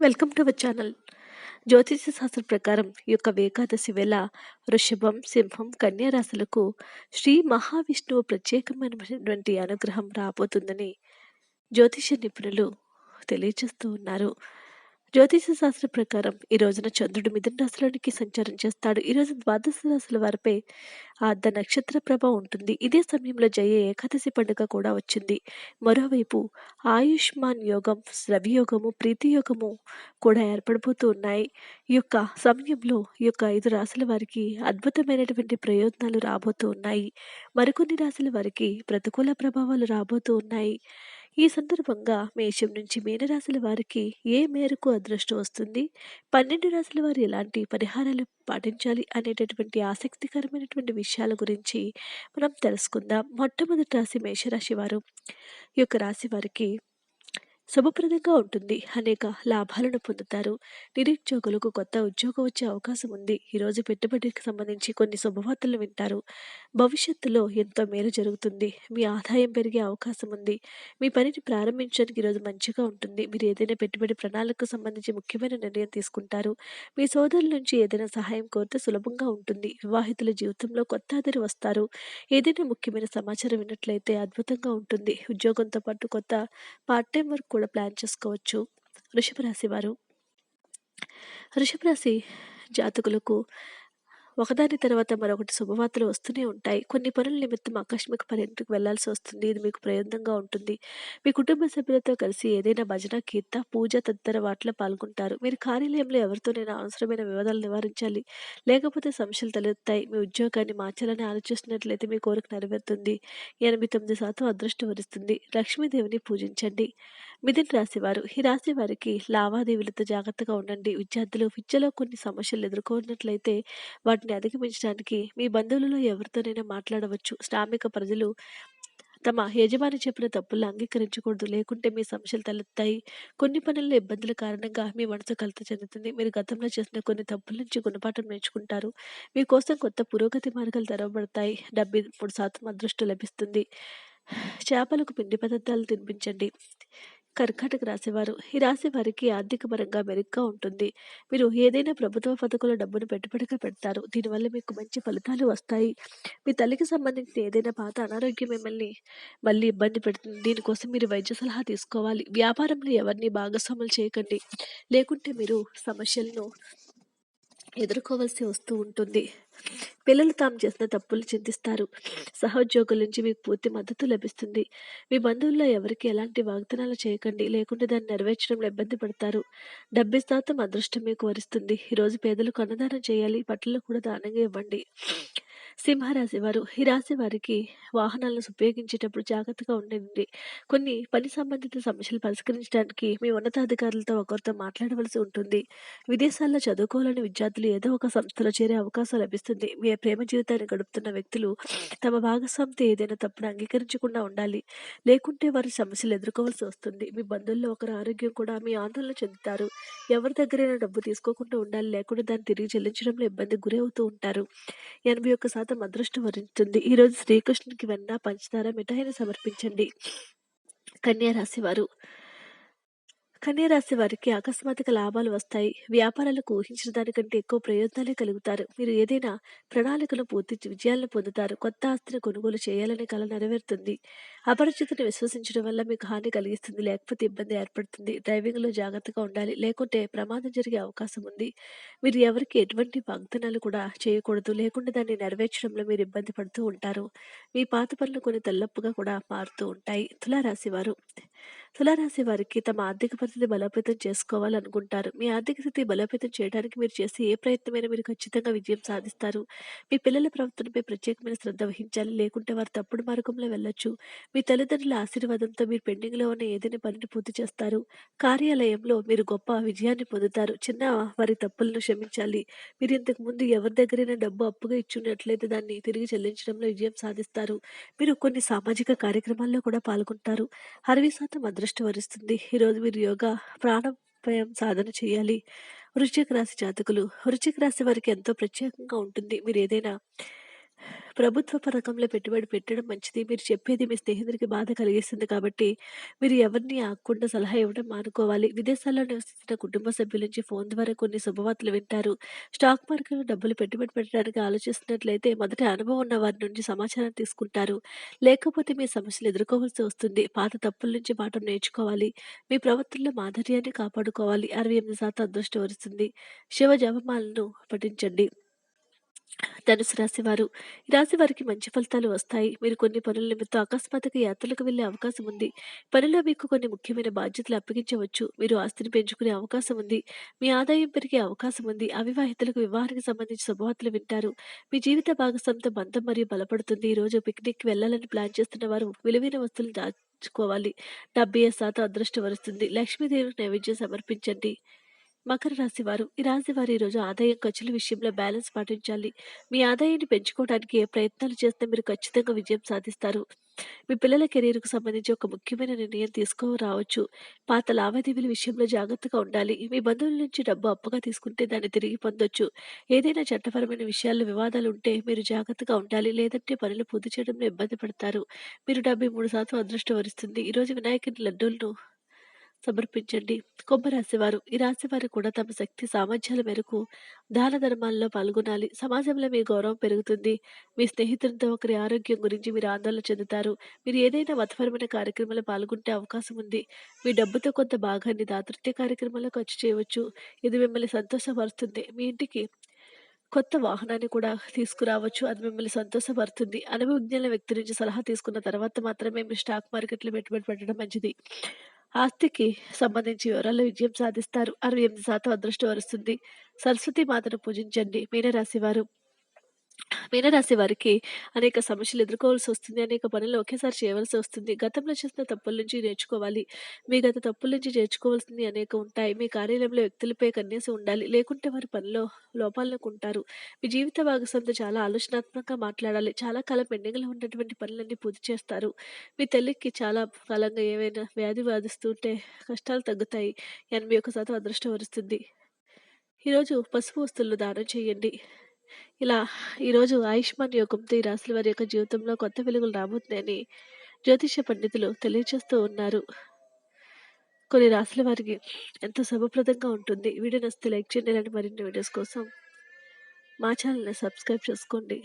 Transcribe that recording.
Welcome to our channel. జ్యోతిష శాస్త్రం ప్రకారం ఈ యొక్క ఏకాదశి వేళ వృషభం సింహం కన్యా రాశులకు శ్రీ మహావిష్ణువు ప్రత్యేకమైనటువంటి అనుగ్రహం రాబోతుందని జ్యోతిష నిపుణులు తెలియజేస్తూ ఉన్నారు. జ్యోతిష శాస్త్ర ప్రకారం ఈ రోజున చంద్రుడు మిథున రాశిలోనికి సంచారం చేస్తాడు. ఈ రోజు ద్వాదశ రాశుల వారిపై అర్ధ నక్షత్ర ప్రభావం ఉంటుంది. ఇదే సమయంలో జయ ఏకాదశి పండుగ కూడా వచ్చింది. మరోవైపు ఆయుష్మాన్ యోగం రవియోగము ప్రీతి యోగము కూడా ఏర్పడిపోతూ ఉన్నాయి. ఈ యొక్క సమయంలో ఈ యొక్క ఐదు రాశుల వారికి అద్భుతమైనటువంటి ప్రయోజనాలు రాబోతూ ఉన్నాయి. మరికొన్ని రాశుల వారికి ప్రతికూల ప్రభావాలు రాబోతూ ఉన్నాయి. ఈ సందర్భంగా మేషం నుంచి మీనరాశుల వారికి ఏ మేరకు అదృష్టం వస్తుంది? పన్నెండు రాశుల వారు ఎలాంటి పరిహారాలు పాటించాలి అనేటటువంటి ఆసక్తికరమైనటువంటి విషయాల గురించి మనం తెలుసుకుందాం. మొట్టమొదటి రాశి మేషరాశి వారు. ఈ యొక్క రాశి వారికి శుభప్రదంగా ఉంటుంది. అనేక లాభాలను పొందుతారు. నిరుద్యోగులకు కొత్త ఉద్యోగం వచ్చే అవకాశం ఉంది. ఈరోజు పెట్టుబడికి సంబంధించి కొన్ని శుభవార్తలు వింటారు. భవిష్యత్తులో ఎంతో మేలు జరుగుతుంది. మీ ఆదాయం పెరిగే అవకాశం ఉంది. మీ పనిని ప్రారంభించడానికి ఈరోజు మంచిగా ఉంటుంది. మీరు ఏదైనా పెట్టుబడి ప్రణాళికకు సంబంధించి ముఖ్యమైన నిర్ణయం తీసుకుంటారు. మీ సోదరుల నుంచి ఏదైనా సహాయం కోరితే సులభంగా ఉంటుంది. వివాహితుల జీవితంలో కొత్త అదిరి వస్తారు. ఏదైనా ముఖ్యమైన సమాచారం విన్నట్లయితే అద్భుతంగా ఉంటుంది. ఉద్యోగంతో పాటు కొత్త పార్ట్ టైం వర్క్ కూడా ప్లాన్ చేసుకోవచ్చు. వృషభ రాశి వారు. వృషభ రాశి జాతకులకు ఒకదాని తర్వాత మరొకటి శుభవార్తలు వస్తూనే ఉంటాయి. కొన్ని పనుల నిమిత్తం ఆకస్మిక పర్యటనకు వెళ్ళాల్సి వస్తుంది? ఇది మీకు ప్రయోజనంగా ఉంటుంది. మీ కుటుంబ సభ్యులతో కలిసి ఏదైనా భజన కీర్త పూజ తదితర వాటిలో పాల్గొంటారు. మీరు కార్యాలయంలో ఎవరితోనైనా అవసరమైన వివాదాలు నివారించాలి. లేకపోతే సమస్యలు తలెత్తాయి. మీ ఉద్యోగాన్ని మార్చాలని ఆలోచిస్తున్నట్లయితే మీ కోరిక నెరవేరుతుంది. ఎనభై తొమ్మిది శాతం అదృష్టం వరిస్తుంది. లక్ష్మీదేవిని పూజించండి. మిథున్ రాశివారు. ఈ రాశి వారికి లావాదేవీలతో జాగ్రత్తగా ఉండండి. విద్యార్థులు విద్యలో కొన్ని సమస్యలు ఎదుర్కొన్నట్లయితే వాటిని అధిగమించడానికి మీ బంధువులలో ఎవరితోనైనా మాట్లాడవచ్చు. శ్రామిక ప్రజలు తమ యజమాని చెప్పిన తప్పులు అంగీకరించకూడదు. లేకుంటే మీ సమస్యలు తలెత్తాయి. కొన్ని పనుల్లో ఇబ్బందుల కారణంగా మీ మనసు కలత చెందుతుంది. మీరు గతంలో చేసిన కొన్ని తప్పుల నుంచి గుణపాఠం నేర్చుకుంటారు. మీకోసం కొత్త పురోగతి మార్గాలు తెరవబడతాయి. డెబ్బై మూడు శాతం అదృష్టం లభిస్తుంది. చేపలకు పిండి పదార్థాలు తినిపించండి. కర్కాటక రాశివారు ఈ రాశి వారికి ఆర్థిక పరంగా మెరుగ్గా ఉంటుంది. మీరు ఏదైనా ప్రభుత్వ పథకంలో డబ్బును పెట్టుబడిగా పెడతారు. దీనివల్ల మీకు మంచి ఫలితాలు వస్తాయి. మీ తల్లికి సంబంధించిన ఏదైనా పాత అనారోగ్యం మిమ్మల్ని మళ్ళీ ఇబ్బంది పెడుతుంది. దీనికోసం మీరు వైద్య సలహా తీసుకోవాలి. వ్యాపారంలో ఎవరిని భాగస్వాములు చేయకండి. లేకుంటే మీరు సమస్యలను ఎదుర్కోవాల్సి వస్తూ ఉంటుంది. పిల్లలు తాము చేసిన తప్పులు చింతిస్తారు. సహోద్యోగుల నుంచి మీకు పూర్తి మద్దతు లభిస్తుంది. మీ బంధువుల్లో ఎవరికి ఎలాంటి వాగ్దానాలు చేయకండి. లేకుంటే దాన్ని నెరవేర్చడంలో ఇబ్బంది పడతారు. డెబ్బై శాతం అదృష్టం మీకు వరిస్తుంది. ఈరోజు పేదలకు అన్నదానం చేయాలి. బట్టలు కూడా దానంగా ఇవ్వండి. సింహరాశి వారు ఈ రాశి వారికి వాహనాలను ఉపయోగించేటప్పుడు జాగ్రత్తగా ఉండండి. కొన్ని పని సంబంధిత సమస్యలు పరిష్కరించడానికి మీ ఉన్నతాధికారులతో ఒకరితో మాట్లాడవలసి ఉంటుంది. విదేశాల్లో చదువుకోవాలని విద్యార్థులు ఏదో ఒక సంస్థలో చేరే అవకాశం లభిస్తుంది. మీ ప్రేమ జీవితాన్ని గడుపుతున్న వ్యక్తులు తమ భాగస్వామితో ఏదైనా తప్పును అంగీకరించకుండా ఉండాలి. లేకుంటే వారి సమస్యలు ఎదుర్కోవాల్సి వస్తుంది. మీ బంధువుల్లో ఒకరి ఆరోగ్యం కూడా మీ ఆందోళన చెందుతారు. ఎవరి దగ్గరైనా డబ్బు తీసుకోకుండా ఉండాలి. లేకుండా దాన్ని తిరిగి చెల్లించడంలో ఇబ్బంది గురి అవుతూ ఉంటారు. ఎనభై ఒక్క శాతం అదృష్టం వరించుతుంది. ఈరోజు శ్రీకృష్ణునికి వెన్న పంచదార మిఠాయిని సమర్పించండి. కన్యా రాశి కన్యరాశి వారికి అకస్మాత్తుగా లాభాలు వస్తాయి. వ్యాపారాలకు ఊహించిన దానికంటే ఎక్కువ ప్రయోజనాలే కలుగుతారు. మీరు ఏదైనా ప్రణాళికను పూర్తి విజయాలను పొందుతారు. కొత్త ఆస్తిని కొనుగోలు చేయాలనే కళ నెరవేరుతుంది. అపరిచితను విశ్వసించడం వల్ల మీకు హాని కలిగిస్తుంది. లేకపోతే ఇబ్బంది ఏర్పడుతుంది. డ్రైవింగ్లో జాగ్రత్తగా ఉండాలి. లేకుంటే ప్రమాదం జరిగే అవకాశం ఉంది. మీరు ఎవరికి ఎటువంటి వాగ్దానాలు కూడా చేయకూడదు. లేకుంటే దాన్ని నెరవేర్చడంలో మీరు ఇబ్బంది పడుతూ ఉంటారు. మీ పాత పనులు కొన్ని తెల్లప్పుగా కూడా మారుతూ ఉంటాయి. తులారాశి వారు. తులారాశి వారికి తమ ఆర్థిక పరిస్థితి బలోపేతం చేసుకోవాలనుకుంటారు. మీ ఆర్థిక స్థితి బలోపేతం చేయడానికి మీరు చేసే ఏ ప్రయత్నమైనా మీరు ఖచ్చితంగా విజయం సాధిస్తారు. మీ పిల్లల ప్రవర్తనపై ప్రత్యేకమైన శ్రద్ధ వహించాలి. లేకుంటే వారు తప్పుడు మార్గంలో వెళ్ళొచ్చు. మీ తల్లిదండ్రుల ఆశీర్వాదంతో మీరు పెండింగ్లో ఉన్న ఏదైనా పనిని పూర్తి చేస్తారు. కార్యాలయంలో మీరు గొప్ప విజయాన్ని పొందుతారు. చిన్న వారి తప్పులను క్షమించాలి. మీరు ఇంతకు ముందు ఎవరి దగ్గరైనా డబ్బు అప్పుగా ఇచ్చున్నట్లయితే దాన్ని తిరిగి చెల్లించడంలో విజయం సాధిస్తారు. మీరు కొన్ని సామాజిక కార్యక్రమాల్లో కూడా పాల్గొంటారు. అరవై శాతం అదృష్టం వరిస్తుంది. ఈరోజు మీరు యోగా ప్రాణాయామం సాధన చేయాలి. వృశ్చిక రాశి జాతకులు వృశ్చిక రాశి వారికి ఎంతో ప్రత్యేకంగా ఉంటుంది. మీరు ఏదైనా ప్రభుత్వ పథకంలో పెట్టుబడి పెట్టడం మంచిది. మీరు చెప్పేది మీ స్నేహితుడికి బాధ కలిగిస్తుంది కాబట్టి, మీరు ఎవరిని ఆకుండా సలహా ఇవ్వడం మానుకోవాలి. విదేశాల్లో నివసిస్తున్న కుటుంబ సభ్యుల నుంచి ఫోన్ ద్వారా కొన్ని శుభవార్తలు వింటారు. స్టాక్ మార్కెట్‌లో డబ్బులు పెట్టుబడి పెట్టడానికి ఆలోచిస్తున్నట్లయితే మొదట అనుభవం ఉన్న వారి నుంచి సమాచారం తీసుకుంటారు. లేకపోతే మీ సమస్యలు ఎదుర్కోవాల్సి వస్తుంది. పాత తప్పుల నుంచి పాఠం నేర్చుకోవాలి. మీ ప్రవర్తనలో మాధుర్యాన్ని కాపాడుకోవాలి. 68% అదృష్టం వరుస్తుంది శివ జపమాలను పఠించండి. ధనుసు రాశివారు ఈ రాశి వారికి మంచి ఫలితాలు వస్తాయి. మీరు కొన్ని పనుల నిమిత్తం అకస్మాత్తుగా యాత్రలకు వెళ్ళే అవకాశం ఉంది. పనిలో మీకు కొన్ని ముఖ్యమైన బాధ్యతలు అప్పగించవచ్చు. మీరు ఆస్తిని పెంచుకునే అవకాశం ఉంది. మీ ఆదాయం పెరిగే అవకాశం ఉంది. అవివాహితులకు వివాహానికి సంబంధించి శుభవార్తలు వింటారు. మీ జీవిత భాగస్వామితో బంధం మరియు బలపడుతుంది. ఈ రోజు పిక్నిక్ వెళ్ళాలని ప్లాన్ చేస్తున్న వారు విలువైన వస్తువులు దాచుకోవాలి. డెబ్బై శాతం అదృష్టం వరుస్తుంది. లక్ష్మీదేవి నైవేద్యం సమర్పించండి. మకర రాశి వారు. ఈ రాశి వారు ఈరోజు ఆదాయం ఖర్చుల విషయంలో బ్యాలెన్స్ పాటించాలి. మీ ఆదాయాన్ని పెంచుకోవడానికి ఏ ప్రయత్నాలు చేస్తే మీరు ఖచ్చితంగా విజయం సాధిస్తారు? మీ పిల్లల కెరీర్కు సంబంధించి ఒక ముఖ్యమైన నిర్ణయం తీసుకోరావచ్చు పాత లావాదేవీల విషయంలో జాగ్రత్తగా ఉండాలి. మీ బంధువుల నుంచి డబ్బు అప్పుగా తీసుకుంటే దాన్ని తిరిగి పొందొచ్చు. ఏదైనా చట్టపరమైన విషయాల్లో వివాదాలు ఉంటే మీరు జాగ్రత్తగా ఉండాలి. లేదంటే పనులు పూర్తి చేయడంలో ఇబ్బంది పడతారు. మీరు డెబ్బై మూడు శాతం అదృష్టం వరిస్తుంది. ఈరోజు వినాయకుని లడ్డూలను సమర్పించండి. కుంభరాశి వారు ఈ రాశి వారు కూడా తమ శక్తి సామర్థ్యాల మేరకు దాన ధర్మాల్లో పాల్గొనాలి. సమాజంలో మీ గౌరవం పెరుగుతుంది. మీ స్నేహితులతో ఒకరి ఆరోగ్యం గురించి మీరు ఆందోళన చెందుతారు. మీరు ఏదైనా మతపరమైన కార్యక్రమంలో పాల్గొంటే అవకాశం ఉంది. మీ డబ్బుతో కొంత భాగాన్ని దాతృత్య కార్యక్రమంలో ఖర్చు చేయవచ్చు. ఇది మిమ్మల్ని సంతోషపరుస్తుంది. మీ ఇంటికి కొత్త వాహనాన్ని కూడా తీసుకురావచ్చు. అది మిమ్మల్ని సంతోషపడుతుంది అనుభవజ్ఞుల వ్యక్తి నుంచి సలహా తీసుకున్న తర్వాత మాత్రమే మీరు స్టాక్ మార్కెట్లో పెట్టుబడి పెట్టడం మంచిది. ఆస్తికి సంబంధించి వివరాల్లో విజయం సాధిస్తారు. అరవై ఎనిమిది శాతం అదృష్టం వరుస్తుంది. సరస్వతి మాతను పూజించండి. మీనరాశి వారు. మీనరాశి వారికి అనేక సమస్యలు ఎదుర్కోవాల్సి వస్తుంది అనేక పనులు ఒకేసారి చేయవలసి వస్తుంది గతంలో చేసిన తప్పుల నుంచి నేర్చుకోవాలి. మీ గత తప్పుల నుంచి నేర్చుకోవాల్సింది అనేక ఉంటాయి. మీ కార్యాలయంలో వ్యక్తులపై కన్నేసి ఉండాలి. లేకుంటే వారి పనిలో లోపాలను కొంటారు మీ జీవిత భాగస్వామితో చాలా ఆలోచనాత్మకంగా మాట్లాడాలి. చాలా కాలం పెండింగ్లో ఉన్నటువంటి పనులన్నీ పూర్తి చేస్తారు. మీ తల్లికి చాలా కాలంగా ఏవైనా వ్యాధి బాధిస్తుంటే కష్టాలు తగ్గుతాయి. ఎనభై ఒక్క శాతం అదృష్టం వరుస్తుంది. ఈరోజు పసుపు వస్తువులు దానం చేయండి. ఇలా ఈరోజు ఆయుష్మాన్ యోగంతో ఈ రాశుల వారి యొక్క జీవితంలో కొత్త వెలుగులు రాబోతున్నాయని జ్యోతిష పండితులు తెలియజేస్తూ ఉన్నారు. కొన్ని రాశుల వారికి ఎంతో శుభప్రదంగా ఉంటుంది. వీడియో నచ్చితే లైక్ చేయండి. ఇలాంటి మరిన్ని వీడియోస్ కోసం మా ఛానల్ని సబ్స్క్రైబ్ చేసుకోండి.